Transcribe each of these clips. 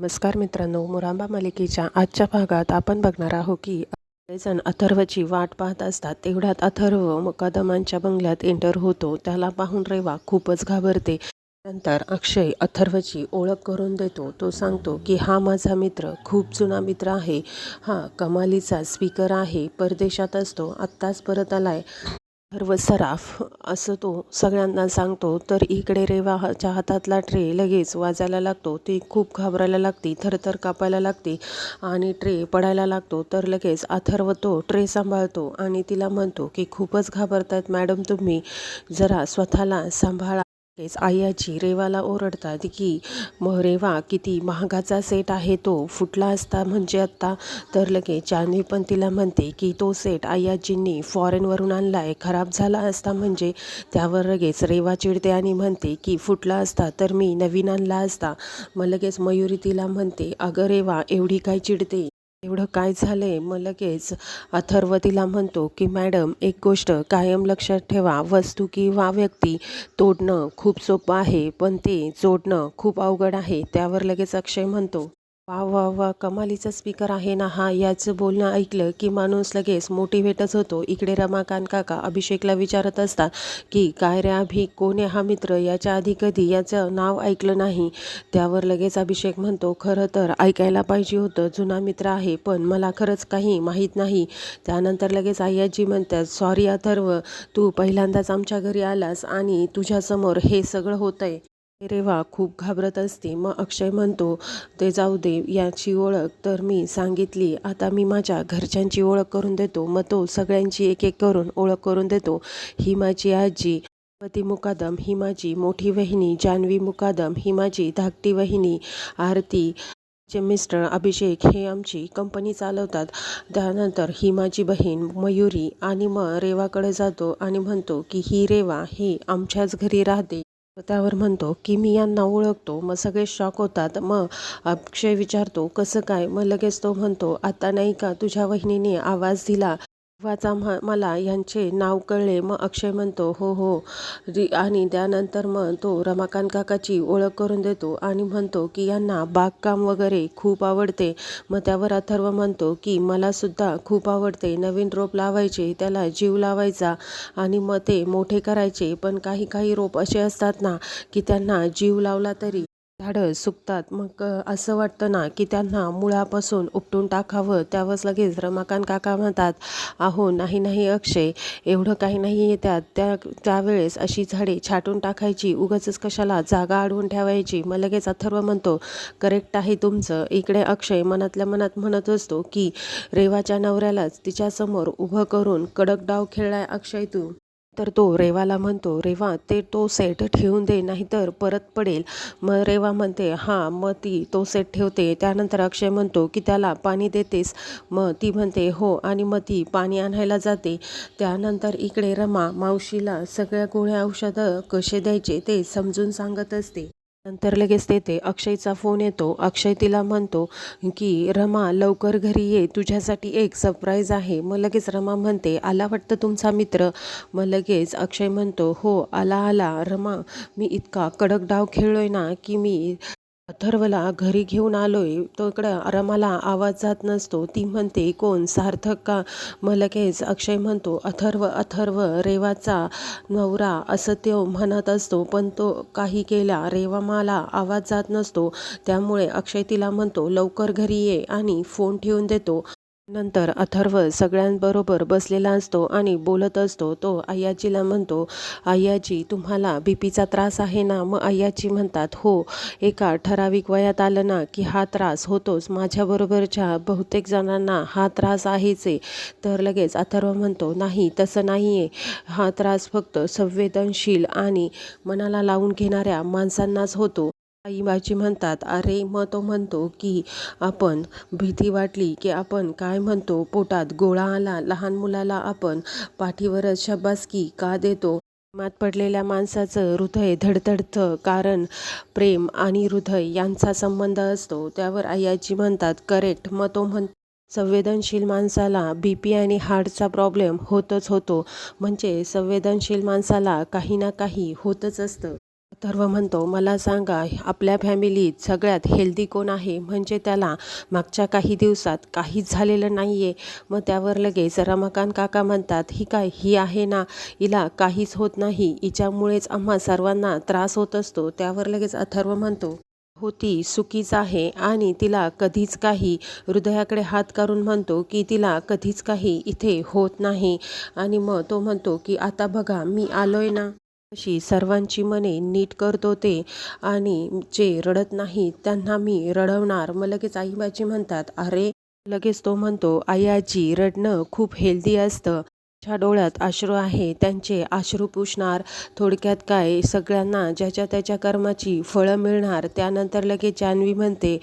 नमस्कार मित्रांनो मुरांबा मालिकेच्या आजच्या भागात आपण बघणार आहोत की जण अथर्वची वाट पाहत असतात तेवढ्यात अथर्व मुकादमांच्या बंगल्यात एंटर होतो. त्याला पाहून रेवा खूपच घाबरते. नंतर अक्षय अथर्वची ओळख करून देतो. तो सांगतो की हा माझा मित्र खूप जुना मित्र आहे. हा कमालीचा स्पीकर आहे. परदेशात असतो. आत्ताच परत आलाय. अथर्व सराफ असं तो सगळ्यांना सांगतो. तर इकडे रेवाच्या हातातला ट्रे लगेच वाजायला लागतो. ती खूप घाबरायला लागते थरथर कापायला लागते आणि ट्रे पडायला लागतो. तर लगेच अथर्व तो ट्रे सांभाळतो आणि तिला म्हणतो की खूपच घाबरतायत मॅडम तुम्ही. जरा स्वतःला सांभाळा. लगेच आयाची रेवाला ओरडतात की मग रेवा किती महागाचा सेट आहे तो. फुटला असता म्हणजे आत्ता तर लगेच जानवी पण तिला म्हणते की तो सेट आयाजींनी फॉरेनवरून आणला आहे खराब झाला असता म्हणजे त्यावर लगेच रेवा चिडते आणि म्हणते की फुटला असता तर मी नवीन आणला असता. मग लगेच मयुरी तिला म्हणते अगं रेवा एवढी काय चिडते? एवढं काय झालंय? मग लगेच अथर्व तिला म्हणतो की मॅडम एक गोष्ट कायम लक्षात ठेवा. वस्तू किंवा व्यक्ती तोडणं खूप सोपं आहे पण ते जोडणं खूप अवघड आहे. त्यावर लगेच अक्षय म्हणतो वा वा वा कमालीचा स्पीकर आहे ना हा. याचं बोलणं ऐकलं की माणूस लगेच मोटिवेटच होतो. इकडे रमाकांत काका अभिषेकला विचारत असतात की काय रे अभि कोण आहे हा मित्र? याच्या आधी कधी याचं नाव ऐकलं नाही? त्यावर लगेच अभिषेक म्हणतो खरं तर ऐकायला पाहिजे होतं. जुना मित्र आहे पण मला खरंच काही माहीत नाही. त्यानंतर लगेच आय्याजी म्हणतात सॉरी अथर्व तू पहिल्यांदाच आमच्या घरी आलास आणि तुझ्यासमोर हे सगळं होतंय. रेवा खूप घाबरत असते. मग अक्षय म्हणतो ते जाऊ दे याची ओळख तर मी सांगितली. आता मी माझ्या घरच्यांची ओळख करून देतो. मग तो सगळ्यांची एक एक करून ओळख करून देतो. ही माझी आजी पती मुकादम. ही माझी मोठी वहिनी जान्हवी मुकादम. ही माझी धाकटी वहिनी आरती चे मिस्टर अभिषेक. हे आमची कंपनी चालवतात. त्यानंतर ही माझी बहीण मयुरी. आणि मग रेवाकडे जातो आणि म्हणतो की ही रेवा ही आमच्याच घरी राहते. त्यावर म्हणतो की मी यांना ओळखतो मग सगळे शॉक होतात. मग अक्षय विचारतो कसं काय? मग लगेच तो म्हणतो आता नाही का तुझ्या वहिनीने आवाज दिला वाचा मला यांचे नाव कळले. मग अक्षय म्हणतो हो हो. री आणि त्यानंतर मग तो रमाकांत काकाची ओळख करून देतो आणि म्हणतो की यांना बागकाम वगैरे खूप आवडते. मग त्यावर अथर्व म्हणतो की मलासुद्धा खूप आवडते. नवीन रोप लावायचे त्याला जीव लावायचा आणि मग ते मोठे करायचे. पण काही काही रोप असे असतात ना की त्यांना जीव लावला तरी झाडं सुकतात. मग असं वाटतं ना की त्यांना मुळापासून उपटून टाकावं त्यावरच लगेच रमाकांत काका म्हणतात अहो नाही नाही अक्षय एवढं काही नाही येतात त्या त्यावेळेस अशी झाडे छाटून टाकायची उगाचच कशाला जागा अडवून ठेवायची. मग लगेच अथर्व म्हणतो करेक्ट आहे तुमचं. इकडे अक्षय मनातल्या मनात म्हणत असतो की रेवाच्या नवऱ्यालाच तिच्यासमोर उभं करून कडक डाव खेळलाय अक्षय तू. तर तो रेवाला म्हणतो रेवा ते तो सेट ठेवून दे नाहीतर परत पडेल. मग रेवा म्हणते हां मग ती तो सेट ठेवते. त्यानंतर अक्षय म्हणतो की त्याला पाणी देतेस. मग ती म्हणते हो आणि मग ती पाणी आणायला जाते. त्यानंतर इकडे रमा मावशीला सगळ्या गोळ्या औषधं कसे द्यायचे ते समजून सांगत असते. नंतर लगेच तेथे अक्षयचा फोन येतो. अक्षय तिला म्हणतो की रमा लवकर घरी ये. तुझ्यासाठी एक सरप्राईज आहे. मग लगेच रमा म्हणते आला वाटतं तुमचा मित्र? मग लगेच अक्षय म्हणतो हो आला आला. रमा मी इतका कडक डाव खेळलोय ना की मी अथर्वला घरी घेऊन आलोय. तो इकडं रमाला आवाज जात नसतो. ती म्हणते कोण? सार्थक का? मग लगेच अक्षय म्हणतो अथर्व अथर्व रेवाचा नवरा असं तो म्हणत असतो. पण तो काही केला रेवा मला आवाज जात नसतो. त्यामुळे अक्षय तिला म्हणतो लवकर घरी ये आणि फोन ठेवून देतो. नंतर अथर्व सगळ्यांबरोबर बसलेला असतो आणि बोलत असतो तो अय्याजीला म्हणतो अय्याजी तुम्हाला बी पीचा त्रास आहे ना? मग अय्याजी म्हणतात हो एका ठराविक वयात आलं ना की हा त्रास होतोच. माझ्याबरोबरच्या बहुतेक जणांना हा त्रास आहेच. आहे तर लगेच अथर्व म्हणतो नाही तसं नाही आहे हा त्रास फक्त संवेदनशील आणि मनाला लावून घेणाऱ्या माणसांनाच होतो. आई बाजी म्हणतात. अरे मग तो म्हणतो की आपण भीती वाटली की आपण काय म्हणतो? पोटात गोळा आला. लहान मुलाला आपण पाठीवरच शब्बासकी का देतो? मात पडलेल्या माणसाचं हृदय धडधडतं कारण प्रेम आणि हृदय यांचा संबंध असतो. त्यावर आयाजी म्हणतात करेक्ट. मग तो म्हण संवेदनशील माणसाला बी पी आणि हार्टचा प्रॉब्लेम होतच होतो. म्हणजे संवेदनशील माणसाला काही ना काही होतच असतं. अथर्व म्हणतो. मला सांगा आपल्या फॅमिलीत सगळ्यात हेल्दी कोण आहे? म्हणजे त्याला मागच्या काही दिवसात काहीच झालेलं नाही आहे मग त्यावर लगेच रमाकांत काका म्हणतात ही काय ही आहे ना? हिला काहीच होत नाही. हिच्यामुळेच आम्हा सर्वांना त्रास होत असतो. त्यावर लगेच अथर्व म्हणतो होती सुखीच आहे. आणि तिला कधीच काही हृदयाकडे हात करून म्हणतो की तिला कधीच काही इथे होत नाही. आणि मग तो म्हणतो की आता बघा मी आलोय ना. अशी सर्वांची मने नीट करतो ते आणि जे रडत नाही त्यांना मी रडवणार. मग लगेच आईबाजी म्हणतात अरे लगेच तो म्हणतो आई आजी रडणं खूप हेल्दी असतं. ज्या डोळ्यात अश्रू आहे त्यांचे अश्रू पुसणार थोडक्यात काय? सगळ्यांना ज्याच्या त्याच्या कर्माची फळं मिळणार त्यानंतर लगेच जान्हवी म्हणते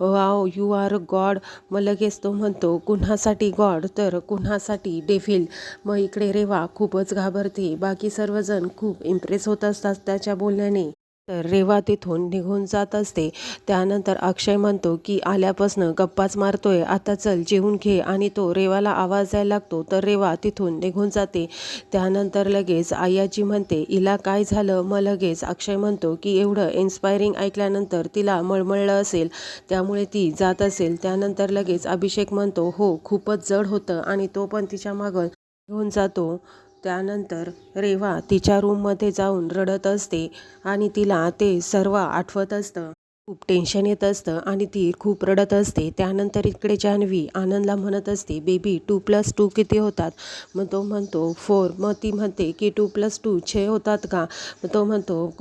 वाव यू आर गॉड मग लगेच तो म्हणतो कुन्हासाठी गॉड तर कुन्हासाठी डेफिल मग इकडे रेवा खूपच घाबरते. बाकी सर्वजण खूप इम्प्रेस होत असतात त्याच्या बोलण्याने. तर रेवा तिथून निघून जात असते. त्यानंतर अक्षय म्हणतो की आल्यापासनं गप्पाच मारतोय. आता चल जेवून घे. आणि तो रेवाला आवाज द्यायला लागतो. तर रेवा तिथून निघून जाते. त्यानंतर लगेच आयाजी म्हणते हिला काय झालं? मग लगेच अक्षय म्हणतो की एवढं इन्स्पायरिंग ऐकल्यानंतर तिला मळमळलं असेल. त्यामुळे ती जात असेल. त्यानंतर लगेच अभिषेक म्हणतो हो खूपच जड होतं. आणि तो पण तिच्या मागं घेऊन जातो. त्यानंतर रेवा तिच्या रूममध्ये जाऊन रडत असते आणि तिला ते सर्व आठवत असतं. खूप टेन्शन येत असतं आणि ती खूप रडत असते. त्यानंतर इकडे जान्हवी आनंदला म्हणत असते बेबी टू प्लस टू किती होतात? मग तो म्हणतो फोर मग ती म्हणते की टू प्लस टू छे होतात का? मग तो म्हणतो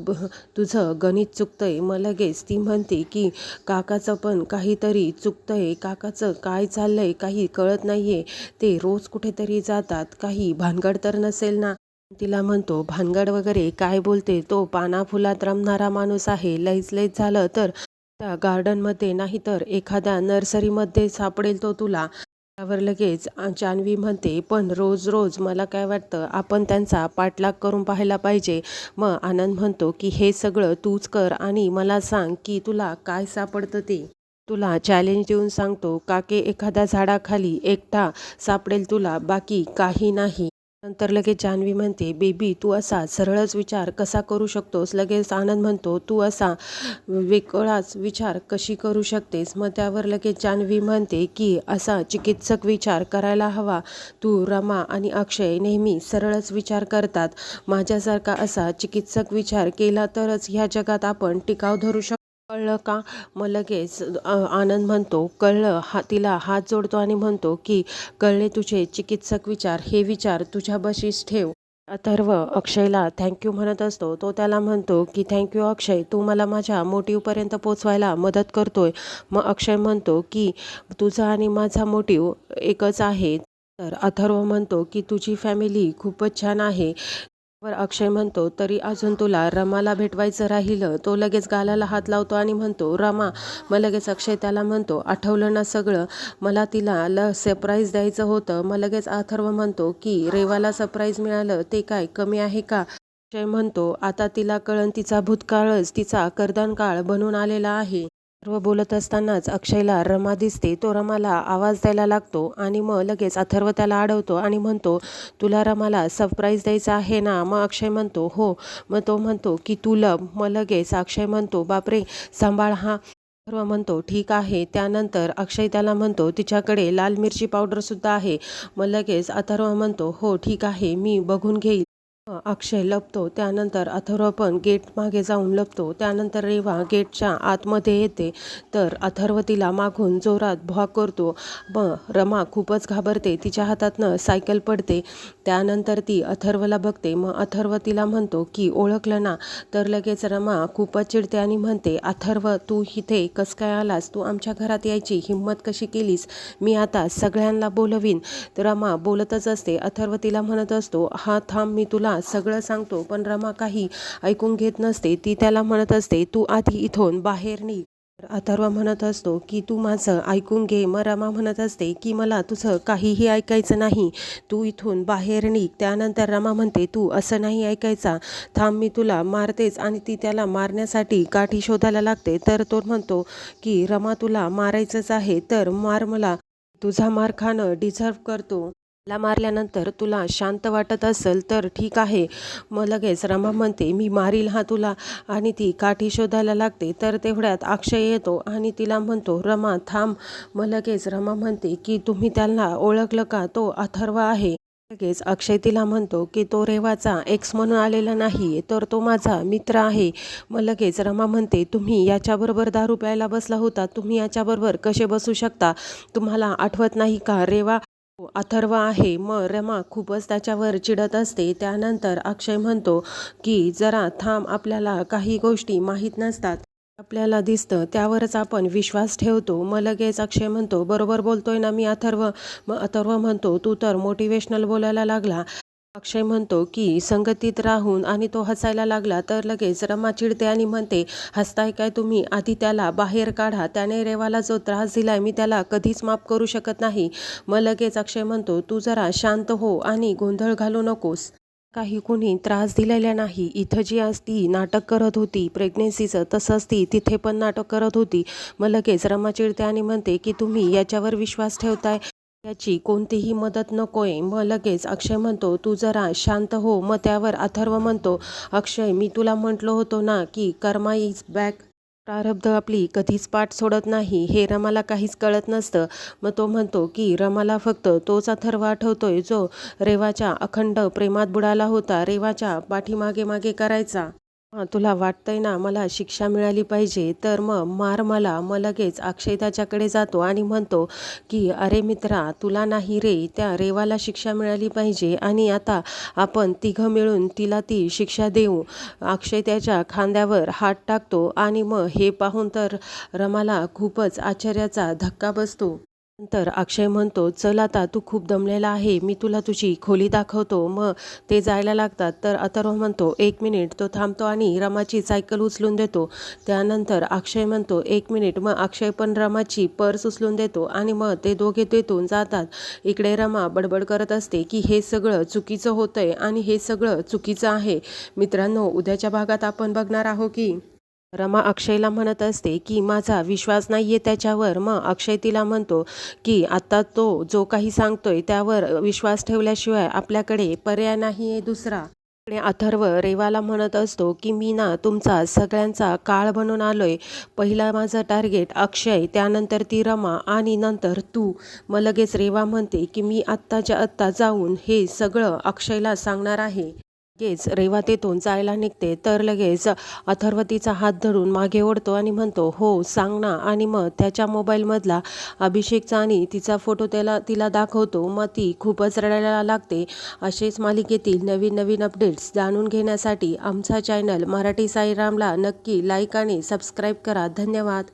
तुझं गणित चुकतं आहे मग लगेच ती म्हणते की काकाचं पण काहीतरी चुकतं आहे काकाचं काय चाललं आहे काही कळत नाही आहे ते रोज कुठेतरी जातात. काही भानगड तर नसेल ना? तिला म्हणतो भानगड वगैरे काय बोलते? तो पाना फुलात रमणारा माणूस आहे. लईच लईच झालं तर त्या गार्डनमध्ये नाही तर एखाद्या नर्सरीमध्ये सापडेल तो तुला. त्यावर लगेच जान्हवी म्हणते पण रोज रोज मला काय वाटतं आपण त्यांचा पाठलाग करून पाहायला पाहिजे. मग आनंद म्हणतो की हे सगळं तूच कर आणि मला सांग की तुला काय सापडतं ते. तुला चॅलेंज देऊन सांगतो काके एखाद्या झाडाखाली एकटा सापडेल तुला बाकी काही नाही नंतर लगेच जान्हवी म्हणते बेबी तू असा सरळच विचार कसा करू शकतोस? लगेच आनंद म्हणतो तू असा वेगळाच विचार कशी करू शकतेस? मग त्यावर लगेच जान्हवी म्हणते की असा चिकित्सक विचार करायला हवा. तू रमा आणि अक्षय नेहमी सरळच विचार करतात. माझ्यासारखा असा चिकित्सक विचार केला तरच ह्या जगात आपण टिकाव धरू शकतो. कळलं का? मग लगेच आनंद म्हणतो कळलं. हा तिला हात जोडतो आणि म्हणतो की कळले तुझे चिकित्सक विचार हे विचार तुझ्या बशीस ठेव. अथर्व अक्षयला थँक्यू म्हणत असतो. तो त्याला म्हणतो की थँक्यू अक्षय तू मला माझ्या मोटिव्हपर्यंत पोचवायला मदत करतोय. मग अक्षय म्हणतो की तुझा आणि माझा मोटिव एकच आहे. तर अथर्व म्हणतो की तुझी फॅमिली खूपच छान आहे. वर अक्षय म्हणतो तरी अजून तुला रमाला भेटवायचं राहिलं. तो लगेच गालाला हात लावतो आणि म्हणतो रमा. मग लगेच अक्षय त्याला म्हणतो आठवलं ना सगळं? मला तिला ल सरप्राईज द्यायचं होतं. मग लगेच अथर्व म्हणतो की रेवाला सरप्राईज मिळालं. ते काय कमी आहे का? अक्षय म्हणतो आता तिला कळण तिचा भूतकाळच तिचा करदान काळ बनून आलेला आहे. सर्व बोलत असतानाच अक्षयला रमा दिसते. तो रमाला आवाज द्यायला लागतो आणि मग लगेच अथर्व त्याला अडवतो आणि म्हणतो तुला रमाला सरप्राईज द्यायचा आहे ना? मग अक्षय म्हणतो हो. मग तो म्हणतो की तू लब मग लगेच अक्षय म्हणतो बापरे सांभाळ हा. अथर्व म्हणतो ठीक आहे. त्यानंतर अक्षय त्याला म्हणतो तिच्याकडे लाल मिरची पावडरसुद्धा आहे. मग लगेच अथर्व म्हणतो हो ठीक आहे मी बघून घेईल. अक्षय लपतो त्यानंतर अथर्व पण गेट मागे जाऊन लपतो त्यानंतर रेवा गेटच्या आतमध्ये येते. तर अथर्व तिला मागून जोरात भॉक करतो. मग रमा खूपच घाबरते तिच्या हातातनं सायकल पडते. त्यानंतर ती अथर्वला बघते. मग अथर्व तिला म्हणतो की ओळखलं ना? तर लगेच रमा खूपच चिडते आणि म्हणते अथर्व तू इथे कस काय आलास? तू आमच्या घरात यायची हिंमत कशी केलीस? मी आता सगळ्यांना बोलवीन. रमा बोलतच असते. अथर्व तिला म्हणत असतो हा थांब मी तुला सगळं सांगतो पण रमा काही ऐकून घेत नसते. ती त्याला म्हणत असते तू आधी इथून बाहेर निघ. तर अथर्व म्हणत असतो की तू माझं ऐकून घे. मग रमा म्हणत असते की मला तुझं काहीही ऐकायचं नाही. तू इथून बाहेर निघ. त्यानंतर रमा म्हणते तू असं नाही ऐकायचा. थांब मी तुला मारतेच. आणि ती त्याला मारण्यासाठी काठी शोधायला लागते. तर तो म्हणतो की रमा तुला मारायचंच आहे. तर मार मला. तुझा मार खाणं डिझर्व करतो. मला मारल्यानंतर तुला शांत वाटत असेल तर ठीक आहे. मग लगेच रमा म्हणते मी मारील हा तुला. आणि ती काठी शोधायला लागते. तर तेवढ्यात अक्षय येतो आणि तिला म्हणतो रमा थांब. मग लगेच रमा म्हणते की तुम्ही त्यांना ओळखलं का? तो अथर्व आहे. लगेच अक्षय तिला म्हणतो की तो रेवाचा एक्स म्हणून आलेला नाही तर तो माझा मित्र आहे. मग लगेच रमा म्हणते तुम्ही याच्याबरोबर दारू प्यायला बसला होता. तुम्ही याच्याबरोबर कसे बसू शकता? तुम्हाला आठवत नाही का रेवा? अथर्व आहे. मग रमा खूपच त्याच्यावर चिडत असते. त्यानंतर अक्षय म्हणतो की जरा थांब आपल्याला काही गोष्टी माहीत नसतात. आपल्याला दिसतं. त्यावरच आपण विश्वास ठेवतो. मग लगेच अक्षय म्हणतो बरोबर बोलतोय ना मी अथर्व. मग अथर्व म्हणतो तू तर मोटिवेशनल बोलायला लागला. अक्षय म्हणतो की संगतीत राहून आणि तो हसायला लागला तर लगेच रमा चिडते आणि म्हणते हसताय काय तुम्ही? आधी त्याला बाहेर काढा. त्याने रेवाला जो त्रास दिलाय मी त्याला कधीच माफ करू शकत नाही. मग लगेच अक्षय म्हणतो तू जरा शांत हो आणि गोंधळ घालू नकोस. काही कोणी त्रास दिलेला नाही. इथं जी आज ती नाटक करत होती प्रेग्नेन्सीचं तसंच ती तिथे पण नाटक करत होती. मग लगेच रमा चिडते आणि म्हणते की तुम्ही याच्यावर विश्वास ठेवताय? याची कोणतीही मदत नकोय. मग लगेच अक्षय म्हणतो तू जरा शांत हो. मग त्यावर अथर्व म्हणतो अक्षय मी तुला म्हटलो होतो ना की कर्मा इज बॅक. प्रारब्ध आपली कधीच पाठ सोडत नाही. हे रमाला काहीच कळत नसतं. मग तो म्हणतो की रमाला फक्त तोच अथर्व आठवतोय जो रेवाच्या अखंड प्रेमात बुडाला होता. रेवाच्या पाठीमागे मागे करायचा. तुला वाटतंय ना मला शिक्षा मिळाली पाहिजे तर मग मार मला मग लगेच अक्षयदाच्याकडे जातो आणि म्हणतो की अरे मित्रा तुला नाही रे त्या रेवाला शिक्षा मिळाली पाहिजे आणि आता आपण तिघं मिळून तिला ती शिक्षा देऊ. अक्षय त्याच्या खांद्यावर हात टाकतो आणि मग हे पाहून तर रमाला खूपच आश्चर्याचा धक्का बसतो. नंतर अक्षय म्हणतो चल आता तू खूप दमलेला आहे मी तुला तुझी खोली दाखवतो. मग ते जायला लागतात. तर अथर्व म्हणतो एक मिनिट तो थांबतो आणि रमाची सायकल उचलून देतो. त्यानंतर अक्षय म्हणतो एक मिनिट. मग अक्षय पण रमाची पर्स उचलून देतो आणि मग ते दोघे तेथून जातात. इकडे रमा बडबड करत असते की हे सगळं चुकीचं होतंय आणि हे सगळं चुकीचं आहे. मित्रांनो उद्याच्या भागात आपण बघणार आहोत की रमा अक्षयला म्हणत असते की माझा विश्वास नाही आहे त्याच्यावर. मग अक्षय तिला म्हणतो की आता तो जो काही सांगतोय त्यावर विश्वास ठेवल्याशिवाय आपल्याकडे पर्याय नाही आहे दुसरा अथर्व रेवाला म्हणत असतो की मी ना तुमचा सगळ्यांचा काळ बनून आलोय. पहिला माझं टार्गेट अक्षय त्यानंतर ती रमा आणि नंतर तू. मग लगेच रेवा म्हणते की मी आत्ताच्या आत्ता जाऊन हे सगळं अक्षयला सांगणार आहे. लगेच रेवा तेथून जायला निघते. तर लगेच अथर्व तिचा हात धरून मागे ओढतो आणि म्हणतो हो सांग ना. आणि मग त्याच्या मोबाईलमधला अभिषेकचा आणि तिचा फोटो त्याला तिला दाखवतो. मग ती खूपच रडायला लागते. असेच मालिकेतील नवीन नवीन अपडेट्स जाणून घेण्यासाठी आमचा चॅनल मराठी साईरामला नक्की लाईक आणि सबस्क्राईब करा. धन्यवाद.